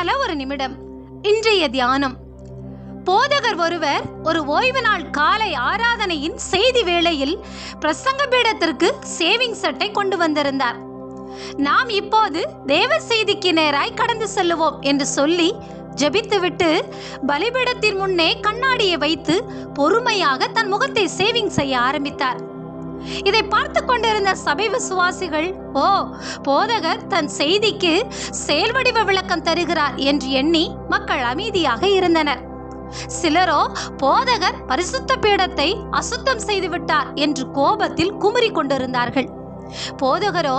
Hello ஒரு நிமிடம். இன்றைய தியானம். போதகர் ஒருவர் ஒரு ஓய்வு நாள் காலை ஆராதனையின் செய்தி வேளையில் பிரசங்க பீடத்திற்கு சேவிங் சட்டை கொண்டு வந்திருந்தார். நாம் இப்போது தேவ செய்திக்கு நேராய் கடந்து செல்லுவோம் என்று சொல்லி ஜெபித்துவிட்டு பலிபீடத்தின் முன்னே கண்ணாடியை வைத்து பொறுமையாக தன் முகத்தை சேவிங் செய்ய ஆரம்பித்தார். இதை பார்த்து கொண்டிருந்த சபை விசுவாசிகள் ஓ போதகர் தன் செய்திக்கு செயல்வடிவ விளக்கம் தருகிறார் என்று எண்ணி மக்கள் அமைதியாக இருந்தனர். சிலரோ போதகர் பரிசுத்த பீடத்தை அசுத்தம் செய்துவிட்டார் என்று கோபத்தில் குமுறி கொண்டிருந்தார்கள். போதகரோ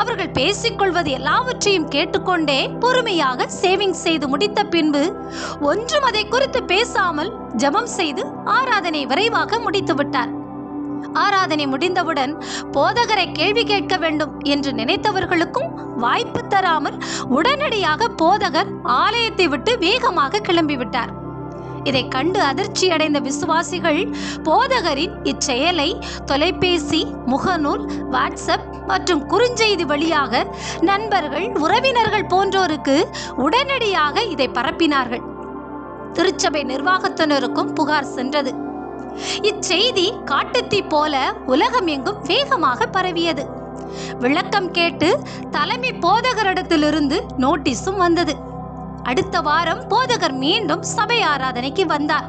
அவர்கள் பேசிக்கொள்வது எல்லாவற்றையும் கேட்டுக்கொண்டே பொறுமையாக சேவிங் செய்து முடித்த பின்பு ஒன்றும் அதை குறித்து பேசாமல் ஜெபம் செய்து ஆராதனை விரைவாக முடித்து விட்டார் ஆராதனை முடிந்தவுடன் போதகரை கேள்வி கேட்க வேண்டும் என்று நினைத்தவர்களுக்கும் வாய்ப்பு தராமல் உடனடியாக போதகர் ஆலயத்தை விட்டு வேகமாக கிளம்பிவிட்டார். இதை கண்டு அதிர்ச்சி அடைந்த விசுவாசிகள் போதகரின் இச்செயலை தொலைபேசி முகநூல் வாட்ஸ்அப் மற்றும் குறுஞ்செய்தி வழியாக நண்பர்கள் உறவினர்கள் போன்றோருக்கு உடனடியாக இதை பரப்பினார்கள். திருச்சபை நிர்வாகத்தினருக்கும் புகார் சென்றது. இச்செய்தி காட்டுத்தீ போல உலகம் எங்கும் வேகமாக பரவியது. விளக்கம் கேட்டு தலைமை போதகரிடத்திலிருந்து நோட்டீஸும் வந்தது. அடுத்த வாரம் போதகர் மீண்டும் சபை ஆராதனைக்கு வந்தார்.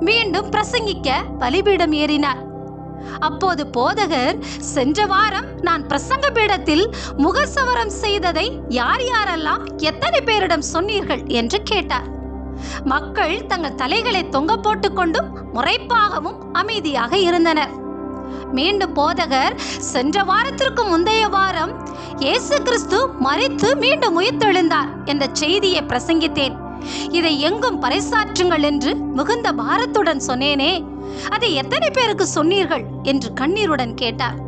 மீண்டும் பிரசங்கிக்க பலிபீடம் ஏறினார். அப்போது போதகர் சென்ற வாரம் நான் பிரசங்க பீடத்தில் முகசவரம் செய்ததை யார் யாரெல்லாம் எத்தனை பேரிடம் சொன்னீர்கள்? என்று கேட்டார். மக்கள் தங்கள் தலைகளை தொங்க போட்டுக்கொண்டும் முறைப்பாகவும் அமைதியாக இருந்தனர். மீண்டும் போதகர் சென்ற வாரத்திற்கு முந்தைய வாரம் இயேசு கிறிஸ்து மறித்து மீண்டும் உயிர்த்தெழுந்தார் என்ற செய்தியை பிரசங்கித்தேன். இதை எங்கும் பறைசாற்றுங்கள் என்று மிகுந்த பாரத்துடன் சொன்னேனே அதை எத்தனை பேருக்கு சொன்னீர்கள்? என்று கண்ணீருடன் கேட்டார்.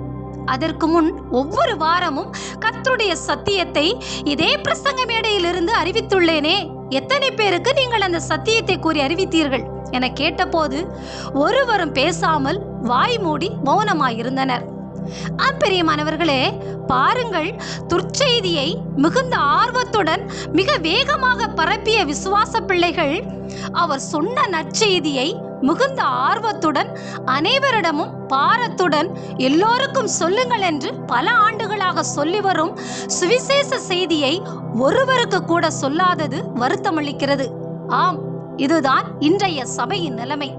அதற்கு முன் ஒவ்வொரு வாரமும் கத்தருடைய சத்தியத்தை இதே பிரசங்க மேடையிலிருந்து அறிவித்துள்ளேனே எத்தனை பேருக்கு நீங்கள் அந்த சத்தியத்தை கூறி அறிவித்தீர்கள்? என கேட்டபோது ஒருவரும் பேசாமல் வாய் மூடி மௌனமாயிருந்தனர். ஆம்பெரியமானவர்களே பாருங்கள் துர்ச்செய்தியை மிகுந்த ஆர்வத்துடன் மிக வேகமாக பரப்பிய விசுவாச பிள்ளைகள் அவர் சொன்ன நற்செய்தியை மிகுந்த ஆர்வத்துடன் அனைவரிடமும் பாரத்துடன் எல்லோருக்கும் சொல்லுங்கள் என்று பல ஆண்டுகளாக சொல்லி வரும் சுவிசேஷ செய்தியை ஒருவருக்கு கூட சொல்லாதது வருத்தமளிக்கிறது. ஆம் இதுதான் இன்றைய சபையின் நிலைமை.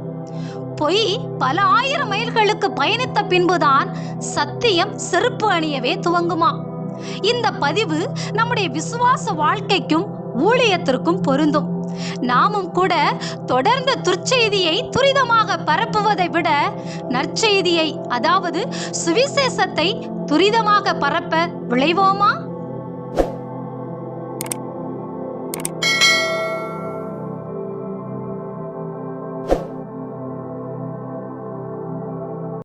பொய் பல ஆயிரம் மைல்களுக்கு பயணித்த பின்புதான் சத்தியம் செருப்பு அணியவே துவங்குமா? இந்த பதிவு நம்முடைய விசுவாச வாழ்க்கைக்கும் ஊழியத்திற்கும் பொருந்தும். நாமும் கூட தொடர்ந்து துர்ச்செய்தியை துரிதமாக பரப்புவதை விட நற்செய்தியை அதாவது சுவிசேஷத்தை துரிதமாக பரப்ப விளைவோமா